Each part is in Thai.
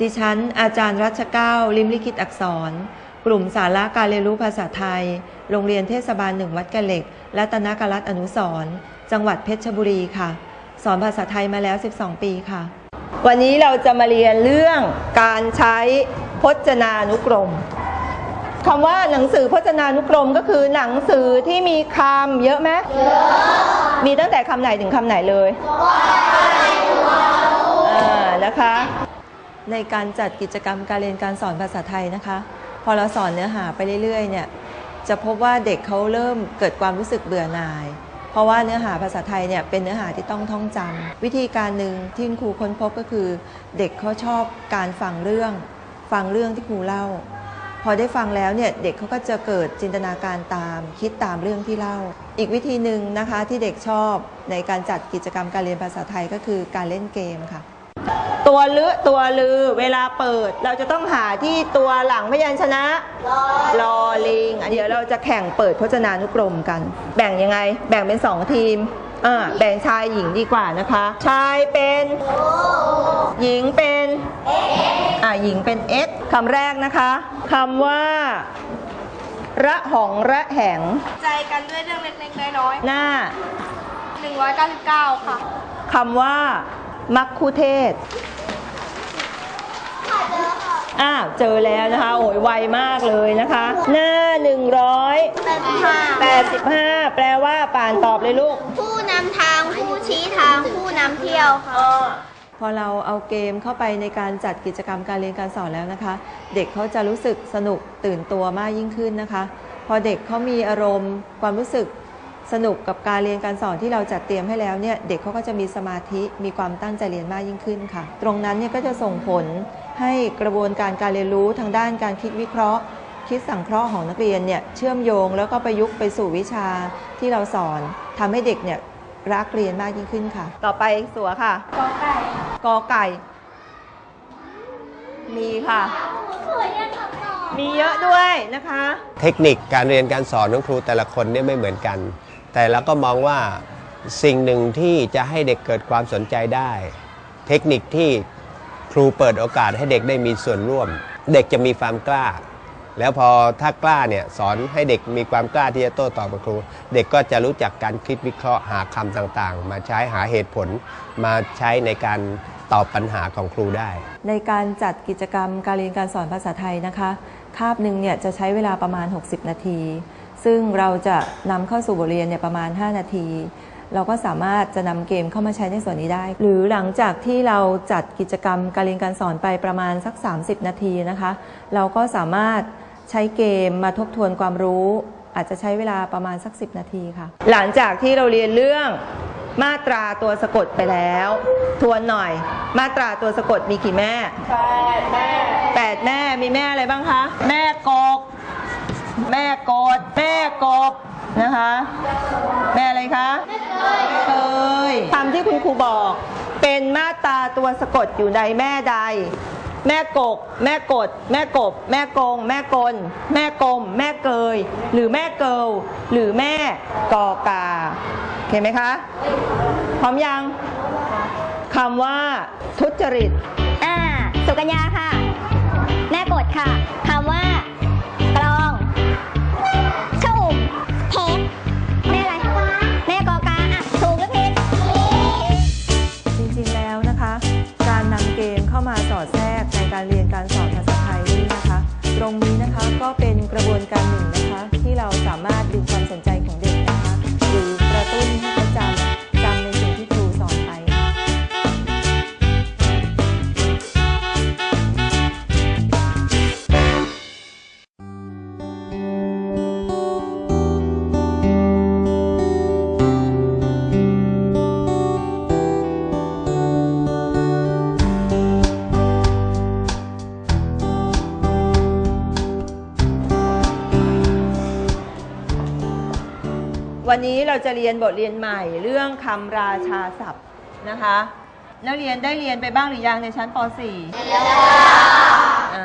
ดิฉัน อาจารย์รัชเก้า ลิมลิขิตอักษร กลุ่มสาระการเรียนรู้ภาษาไทย โรงเรียนเทศบาลหนึ่งวัดกะเหล็กและตนกรัตน์อนุสรณ์จังหวัดเพชรบุรีค่ะ สอนภาษาไทยมาแล้ว 12 ปีค่ะ วันนี้เราจะมาเรียนเรื่องการใช้พจนานุกรมคำว่าหนังสือพจนานุกรมก็คือหนังสือที่มีคำเยอะไหมเยอะมีตั้งแต่คำไหนถึงคำไหนเลยอ่านะคะ ในการจัดกิจกรรมการเรียนการสอนภาษาไทยนะคะ พอเราสอนเนื้อหาไปเรื่อยๆเนี่ยจะพบว่าเด็กเขาเริ่มเกิดความรู้สึกเบื่อหน่าย เพราะว่าเนื้อหาภาษาไทยเนี่ยเป็นเนื้อหาที่ต้องท่องจำวิธีการหนึ่งที่คุณครูค้นพบก็คือ เด็กเขาชอบการฟังเรื่อง ฟังเรื่องที่ครูเล่า พอได้ฟังแล้วเนี่ยเด็กเขาก็จะเกิดจินตนาการตาม คิดตามเรื่องที่เล่า อีกวิธีหนึ่งนะคะที่เด็กชอบในการจัดกิจกรรมการเรียนภาษาไทยก็คือการเล่นเกมค่ะ ตัวลือตัวลือ เวลาเปิด เราจะต้องหาที่ตัวหลังพยัญชนะลอลิงอันเดี๋ยวเราจะแข่งเปิดพจนานุกรมกัน แบ่งยังไง แบ่งเป็นสองทีมอ่าแบ่งชายหญิงดีกว่านะคะ ชายเป็น หญิงเป็นอ่าหญิงเป็น x คำแรกนะคะคำว่าระหองระแหง ใจกันด้วยเรื่องเล็กๆน้อยหน้าๆ199 ค่ะคำว่ามัคคุเทศก์ อ้าวเจอแล้วนะคะโอ้ยไวมากเลยนะคะ หน้า 185 แปลว่าป่านตอบเลยลูก ผู้นำทางผู้ชี้ทางผู้นำเที่ยวค่ะพอเราเอาเกมเข้าไปในการจัดกิจกรรมการเรียนการสอนแล้วนะคะ เด็กเขาจะรู้สึกสนุกตื่นตัวมากยิ่งขึ้นนะคะ พอเด็กเขามีอารมณ์ความรู้สึกสนุกกับการเรียนการสอนที่เราจัดเตรียมให้แล้วเนี่ยเด็กเขาก็จะมีสมาธิมีความตั้งใจเรียนมากยิ่งขึ้นค่ะ ตรงนั้นเนี่ยก็จะส่งผล ให้กระบวนการการเรียนรู้ทางด้านการคิดวิเคราะห์ คิดสังเคราะห์ของนักเรียนเนี่ยเชื่อมโยงแล้วก็ประยุกต์ไปสู่วิชาที่เราสอนทำให้เด็กเนี่ยรักเรียนมากยิ่งขึ้นค่ะ ต่อไปสัวค่ะกอไก่กอไก่ มีค่ะ มีเยอะด้วยนะคะ เทคนิคการเรียนการสอนของครูแต่ละคนเนี่ยไม่เหมือนกัน แต่เราก็มองว่าสิ่งหนึ่งที่จะให้เด็กเกิดความสนใจได้ เทคนิคที่ ครูเปิดโอกาสให้เด็กได้มีส่วนร่วม เด็กจะมีความกล้า แล้วพอถ้ากล้าเนี่ยสอนให้เด็กมีความกล้าที่จะโต้ตอบกับครู เด็กก็จะรู้จักการคิดวิเคราะห์หาคำต่างๆ มาใช้หาเหตุผล มาใช้ในการตอบปัญหาของครูได้ ในการจัดกิจกรรมการเรียนการสอนภาษาไทยนะคะคาบหนึ่งเนี่ยจะใช้เวลาประมาณ 60 นาที ซึ่งเราจะนำเข้าสู่บทเรียนเนี่ยประมาณ 5 นาที เราก็สามารถจะนำเกมเข้ามาใช้ในส่วนนี้ได้ หรือหลังจากที่เราจัดกิจกรรมการเรียนการสอนไปประมาณสัก 30 นาทีนะคะ เราก็สามารถใช้เกมมาทบทวนความรู้ อาจจะใช้เวลาประมาณสัก 10 นาทีค่ะ หลังจากที่เราเรียนเรื่องมาตราตัวสะกดไปแล้ว ทวนหน่อย มาตราตัวสะกดมีกี่แม่แปดแม่แปดแม่มีแม่อะไรบ้างคะ แม่กก แม่กด แม่กบ นะคะ แม่อะไรคะเคยคำที่คุณครูบอก เป็นมาตราตัวสะกดอยู่ในแม่ใด แม่กก แม่กด แม่กบ แม่กง แม่กล แม่กลม แม่เกย หรือแม่เกิลหรือแม่กอกาเห็นไหมคะ พร้อมยังคำว่า ทุจริต อ่า สุกัญญาค่ะ แม่กดค่ะคำว่า จะเรียนบทเรียนใหม่เรื่องคำราชาศัพท์นะคะนักเรียนได้เรียนไปบ้างหรือยังในชั้นป .4 อ่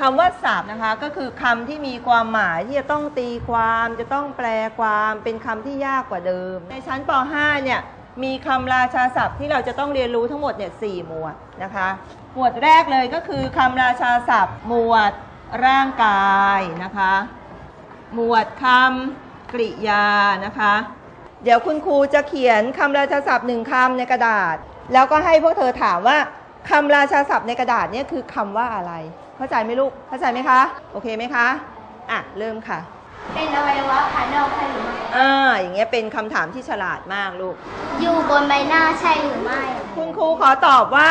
คำว่าศัพท์นะคะก็คือคำที่มีความหมายที่จะต้องตีความจะต้องแปลความเป็นคำที่ยากกว่าเดิม ในชั้นป .5 เนี่ยมีคำราชาศัพท์ที่เราจะต้องเรียนรู้ทั้งหมดเนี่ยสหมวดนะคะ หมวดแรกเลยก็คือคำราชาศัพท์ หมวดร่างกายนะคะ หมวดคำกริยานะคะ เดี๋ยวคุณครูจะเขียนคำราชาศัพท์หนึ่งคำในกระดาษ แล้วก็ให้พวกเธอถามว่าคำราชาศัพท์ในกระดาษเนี่ยคือคำว่าอะไร เข้าใจไหมลูก เข้าใจไหมคะ โอเคไหมคะ อะ เริ่มค่ะ เป็นอวัยวะภายนอกใช่หรือไม่อ่า อย่างเงี้ยเป็นคำถามที่ฉลาดมากลูก อยู่บนใบหน้าใช่หรือไม่ คุณครูขอตอบว่า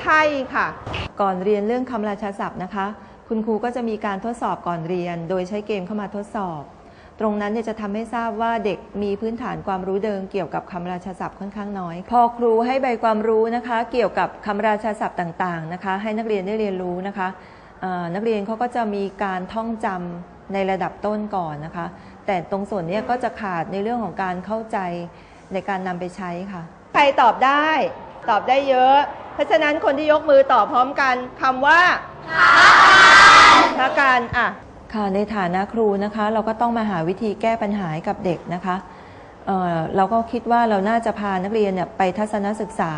ใช่ค่ะ ก่อนเรียนเรื่องคำราชาศัพท์นะคะ คุณครูก็จะมีการทดสอบก่อนเรียน โดยใช้เกมเข้ามาทดสอบ ตรงนั้นเนี่ยจะทำให้ทราบว่าเด็กมีพื้นฐานความรู้เดิมเกี่ยวกับคำราชาศัพท์ค่อนข้างน้อย พอครูให้ใบความรู้นะคะ เกี่ยวกับคำราชาศัพท์ต่างๆนะคะ ให้นักเรียนได้เรียนรู้นะคะเอ่อนักเรียนเขาก็จะมีการท่องจำในระดับต้นก่อนนะคะ แต่ตรงส่วนเนี้ยก็จะขาดในเรื่องของการเข้าใจในการนำไปใช้ค่ะ ใครตอบได้ตอบได้เยอะ เพราะฉะนั้นคนที่ยกมือตอบพร้อมกันคำว่าพระการอะ ค่ะในฐานะครูนะคะ เราก็ต้องมาหาวิธีแก้ปัญหาให้กับเด็กนะคะเเราก็คิดว่าเราน่าจะพานักเรียนเนี่ยไปทัศนศึกษา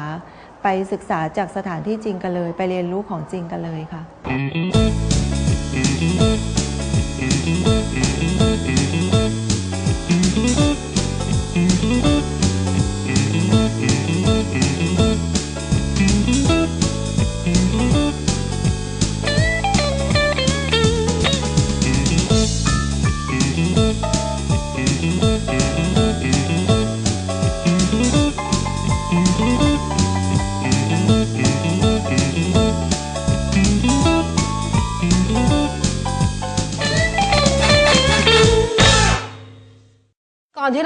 ไปศึกษาจากสถานที่จริงกันเลย ไปเรียนรู้ของจริงกันเลยค่ะ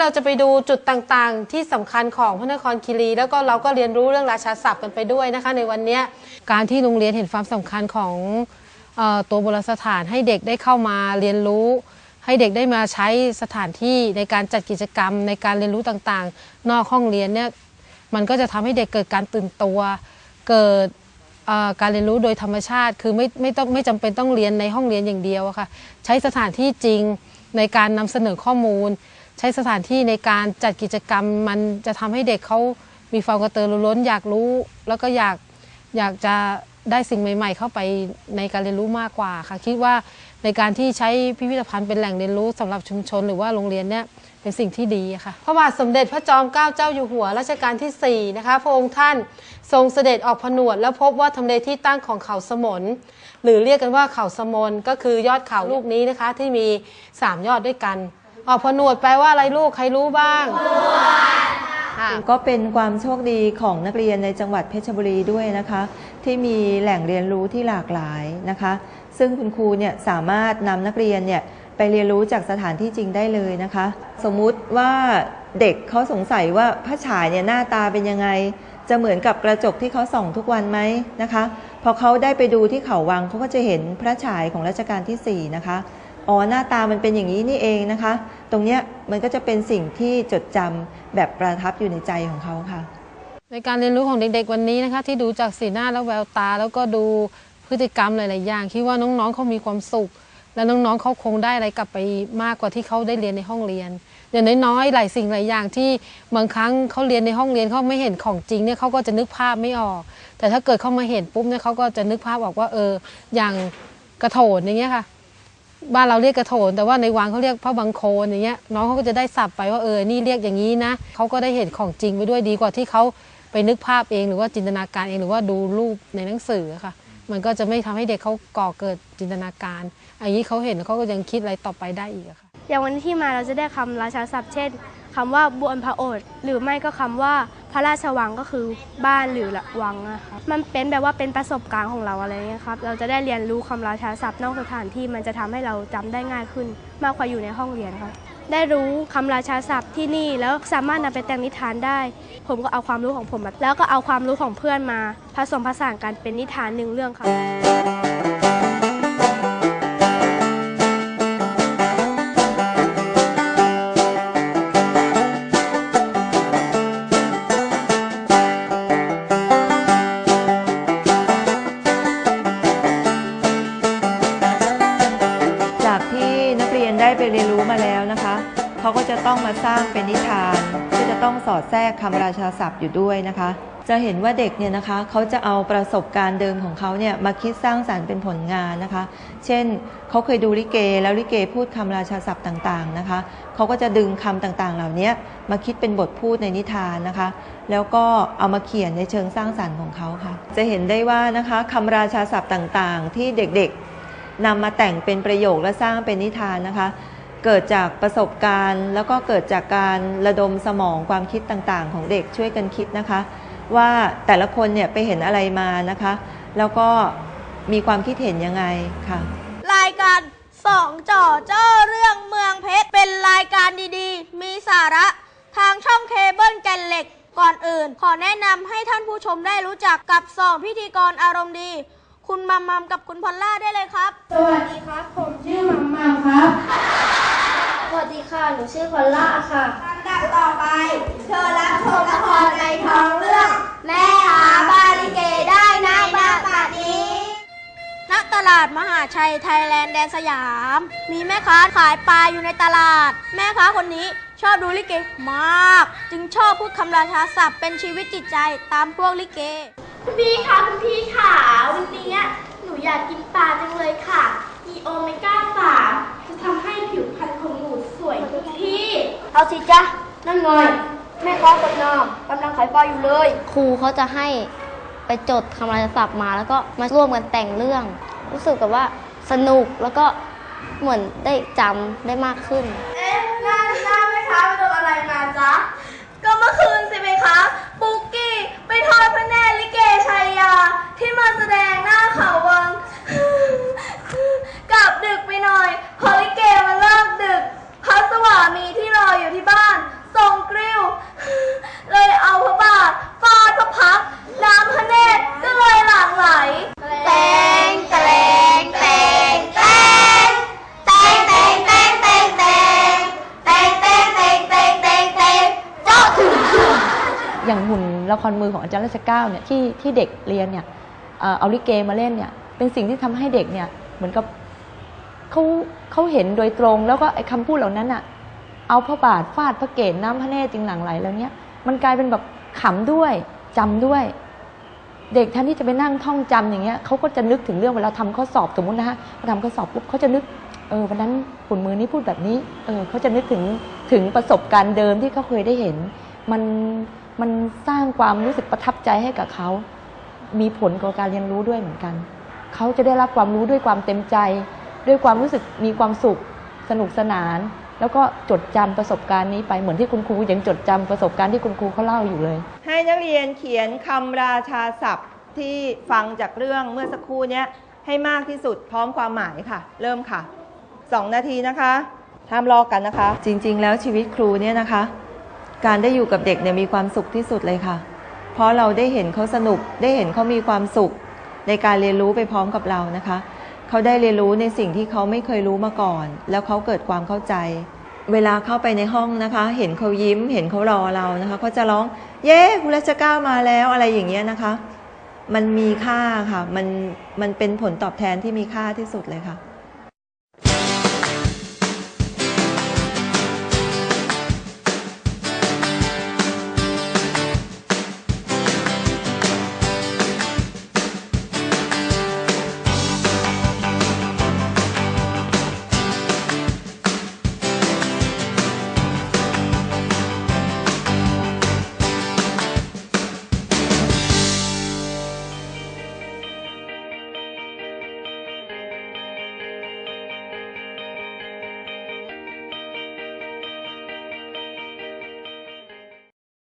เราจะไปดูจุดต่างๆ ที่สำคัญของพระนครคีรี แล้วก็เราก็เรียนรู้เรื่องราชาศัพท์กันไปด้วยนะคะ ในวันนี้การที่โรงเรียนเห็นความสำคัญของออตัวโบราณสถานให้เด็กได้เข้ามาเรียนรู้ ให้เด็กได้มาใช้สถานที่ในการจัดกิจกรรม ในการเรียนรู้ต่างๆ นอกห้องเรียนเนี่ยมันก็จะทำให้เด็กเกิดการตื่นตัว เกิดการเรียนรู้โดยธรรมชาติ คือไม่ไม่ต้องไม่จำเป็นต้องเรียนในห้องเรียนอย่างเดียวค่ะ ใช้สถานที่จริงในการนำเสนอข้อมูล ช้สถานที่ในการจัดกิจกรรม มันจะทำให้เด็กเขามีความกระตือรือร้น อยากรู้ แล้วก็อยากอยากจะได้สิ่งใหม่ ๆ เข้าไปในการเรียนรู้มากกว่าค่ะคิดว่าในการที่ใช้พิพิธภัณฑ์เป็นแหล่งเรียนรู้สำหรับชุมชน หรือว่าโรงเรียนเนี่ยเป็นสิ่งที่ดีค่ะพระบาทสมเด็จพระจอมเกล้าเจ้าอยู่หัวรัชกาลที่4นะคะพระองค์ท่านทรงเสด็จออกผนวด แล้วพบว่าทำเลที่ตั้งของเขาสมนหรือเรียกกันว่าเขาสมนก็คือยอดเขาลูกนี้นะคะที่มี 3 ยอดด้วยกัน ออกผนวดแปลว่าอะไรลูกใครรู้บ้างค่ะก็เป็นความโชคดีของนักเรียนในจังหวัดเพชรบุรีด้วยนะคะ ที่มีแหล่งเรียนรู้ที่หลากหลายนะคะ ซึ่งคุณครูเนี่ยสามารถนำนักเรียนเนี่ยไปเรียนรู้จากสถานที่จริงได้เลยนะคะ สมมุติว่าเด็กเขาสงสัยว่าพระฉายเนี่ยหน้าตาเป็นยังไง จะเหมือนกับกระจกที่เขาส่องทุกวันไหมนะคะ พอเขาได้ไปดูที่เขาวังเขาก็จะเห็นพระฉายของรัชกาลที่สี่นะคะ อ๋อหน้าตามันเป็นอย่างนี้นี่เองนะคะ ตรงเนี้ยมันก็จะเป็นสิ่งที่จดจำแบบประทับอยู่ในใจของเขาค่ะ ในการเรียนรู้ของเด็กๆวันนี้นะคะ ที่ดูจากสีหน้าและแววตา แล้วก็ดูพฤติกรรมหลายๆอย่างคิดว่าน้องๆเขามีความสุข และน้องๆเขาคงได้อะไรกลับไปมากกว่าที่เขาได้เรียนในห้องเรียน อย่างน้อยๆหลายสิ่งหลายอย่างที่บางครั้งเขาเรียนในห้องเรียนเขาไม่เห็นของจริงเนี่ยเขาก็จะนึกภาพไม่ออก แต่ถ้าเกิดเขามาเห็นปุ๊บเนี่ยเขาก็จะนึกภาพออกว่าเอออย่างกระโถนอย่างเงี้ยค่ะ บ้านเราเรียกกระโถน แต่ว่าในวังเขาเรียกพระบังโคนอย่างเงี้ยน้องเขาก็จะได้สับไปว่าเออนี่เรียกอย่างนี้นะเขาก็ได้เห็นของจริงไปด้วยดีกว่าที่เขาไปนึกภาพเองหรือว่าจินตนาการเองหรือว่าดูรูปในหนังสือค่ะ มันก็จะไม่ทำให้เด็กเขาก่อเกิดจินตนาการอันนี้เขาเห็นเขาก็ยังคิดอะไรต่อไปได้อีกค่ะอย่างวันที่มาเราจะได้คำราชาศัพท์เช่น คำว่าบวนพระโอษฐ์หรือไม่ก็คำว่าพระราชวังก็คือบ้านหรือละวังอะครับมันเป็นแบบว่าเป็นประสบการณ์ของเราอะไรเงี้ยครับเราจะได้เรียนรู้คำราชาศัพท์นอกสถานที่มันจะทำให้เราจำได้ง่ายขึ้น มากกว่าอยู่ในห้องเรียนครับได้รู้คำราชาศัพท์ที่นี่แล้วสามารถนำไปแต่งนิทานได้ ผมก็เอาความรู้ของผมมาแล้วก็เอาความรู้ของเพื่อนมา ผสมผสานกันเป็นนิทานหนึ่งเรื่องครับ ต้องมาสร้างเป็นนิทานที่จะต้องสอดแทรกคำราชาศัพท์อยู่ด้วยนะคะ จะเห็นว่าเด็กเนี่ยนะคะเขาจะเอาประสบการณ์เดิมของเขาเนี่ยมาคิดสร้างสารรค์เป็นผลงานนะคะ เช่นเขาเคยดูลิเก แล้วลิเกพูดคำราชาศัพท์ต่างๆนะคะเขาก็จะดึงคำต่างๆ เหล่านี้มาคิดเป็นบทพูดในนิทานนะคะ แล้วก็เอามาเขียนในเชิงสร้างสรรค์ของเขาค่ะ จะเห็นได้ว่านะคะคำราชาศัพท์ต่างๆ ที่เด็กๆนำมาแต่งเป็นประโยคและสร้างเป็นนิทานนะคะ เกิดจากประสบการณ์ แล้วก็เกิดจากการระดมสมองความคิดต่างๆ ของเด็กช่วยกันคิดนะคะ ว่าแต่ละคนเนี่ยไปเห็นอะไรมานะคะ แล้วก็มีความคิดเห็นยังไงค่ะ รายการสองจ่อเจ้าเรื่องเมืองเพชร เป็นรายการดีๆ มีสาระทางช่องเคเบิลแกนเหล็กก่อนอื่น ขอแนะนำให้ท่านผู้ชมได้รู้จักกับสองพิธีกรอารมณ์ดี คุณมัมมัมกับคุณพอลล่าได้เลยครับ สวัสดีครับ ผมชื่อมัมมัมครับสวัสดีค่ะ หนูชื่อพอลล่าค่ะลำดับต่อไป เธอรับชมละครในท้องเรื่อง แม่หาบาลิเกได้ในนาบัดนี้ณตลาดมหาชัยไทยแลนด์แดนสยาม มีแม่ค้าขายปลาอยู่ในตลาด แม่ค้าคนนี้ชอบดูลิเกมาก จึงชอบพูดคำราชาศัพท์เป็นชีวิตจิตใจตามพวกลิเก คุณพี่คะคุณพี่ค่ะวันนี้หนูอยากกินปลาจังเลยค่ะ มีโอเมก้าสามจะทำให้ผิวพรรณของหนูสวยทุกที่ เอา สิจ๊ะนั่นไงแม่ค้าคนนอกกำลังขายปลาอยู่เลย ครูเขาจะให้ไปจดคำราชาศัพท์มา แล้วก็มาร่วมกันแต่งเรื่อง รู้สึกกับว่าสนุกแล้วก็เหมือนได้จำได้มากขึ้น เอ๊ะน้าน้าแม่ค้าไปโดนอะไรมาจ๊ะ ก็เมื่อคืนสิไหมคะ ปุกกี้ไปทอดพระแนนลิเกชัยยา ที่มาแสดงหน้าเขา มือของอาจารย์รัชก้าเนี่ยที่ที่เด็กเรียนเนี่ยเอาลิเกมาเล่นเนี่ยเป็นสิ่งที่ทำให้เด็กเนี่ยเหมือนกับเขาเขาเห็นโดยตรงแล้วก็ไอ้คำพูดเหล่านั้นอะเอาพระบาทฟาดพระเกศน้ำพระเนตรจึงหลั่งไหลแล้วเนี่ยมันกลายเป็นแบบขำด้วยจำด้วย เด็กแทนที่จะไปนั่งท่องจำอย่างเงี้ยเขาก็จะนึกถึงเรื่องเวลาทำข้อสอบสมมตินะฮะทำข้อสอบปุ๊บเขาจะนึกเออวันนั้นหุ่นมือนี้พูดแบบนี้เออเขาจะนึกถึงถึงประสบการณ์เดิมที่เขาเคยได้เห็น มัน มันสร้างความรู้สึกประทับใจให้กับเขา มีผลกับการเรียนรู้ด้วยเหมือนกัน เขาจะได้รับความรู้ด้วยความเต็มใจ ด้วยความรู้สึกมีความสุข สนุกสนาน แล้วก็จดจำประสบการณ์นี้ไปเหมือนที่คุณครูยังจดจำประสบการณ์ที่คุณครูเขาเล่าอยู่เลย ให้นักเรียนเขียนคำราชาศัพท์ที่ฟังจากเรื่องเมื่อสักครู่เนี้ยให้มากที่สุดพร้อมความหมายค่ะ เริ่มค่ะ 2 นาทีนะคะห้ามลอกกันนะคะ จริง ๆ แล้วชีวิตครูเนี่ยนะคะ การได้อยู่กับเด็กเนี่ยมีความสุขที่สุดเลยค่ะ เพราะเราได้เห็นเขาสนุกได้เห็นเขามีความสุข ในการเรียนรู้ไปพร้อมกับเรานะคะ เขาได้เรียนรู้ในสิ่งที่เขาไม่เคยรู้มาก่อน แล้วเขาเกิดความเข้าใจ เวลาเข้าไปในห้องนะคะ เห็นเขายิ้ม เห็นเขารอเรานะคะเขาจะร้องเย้คุณรัชก้าวมาแล้วอะไรอย่างเงี้ยนะคะ มันมีค่าค่ะมันมันเป็นผลตอบแทนที่มีค่าที่สุดเลยค่ะ